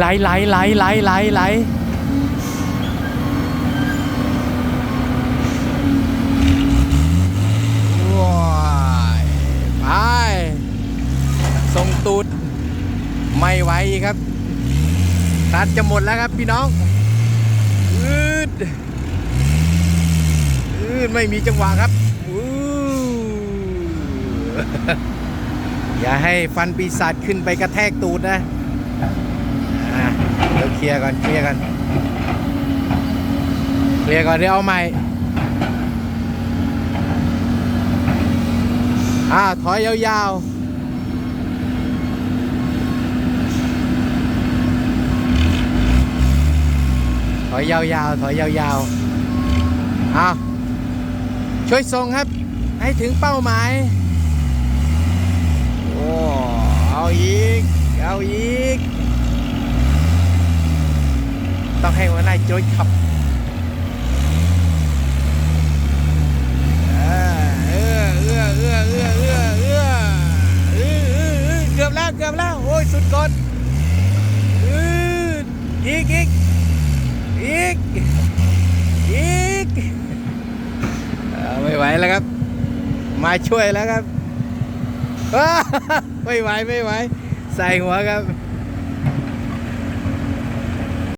ไหลไหลไหลไหลไหลไหลว้ายไปส่งตูด ไม่ไหวครับตัดจะหมดแล้วครับพี่น้องอืดอืดไม่มีจังหวะครับอย่าให้ฟันปีศาจขึ้นไปกระแทกตูดนะ อะเดี๋ยวเคลียร์ก่อนเคลียร์กันเคลียร์ก่อนเดี๋ยวเอาใหม่อ่าถอยยาวๆถอยยาวๆ ถอยยาวๆเอาช่วยส่งครับ ให้ถึงเป้าหมาย โอ้ เอาอีก เอาอีก ต้องให้หัวน้าโจ๊ยขับเกือบแล้วเกือบแล้วโอ้ยสุดก่อนอีกอีกอีกอีกไม่ไหวแล้วครับ มาช่วยแล้วครับไม่ไหวไม่ไหวใส่หัวครับ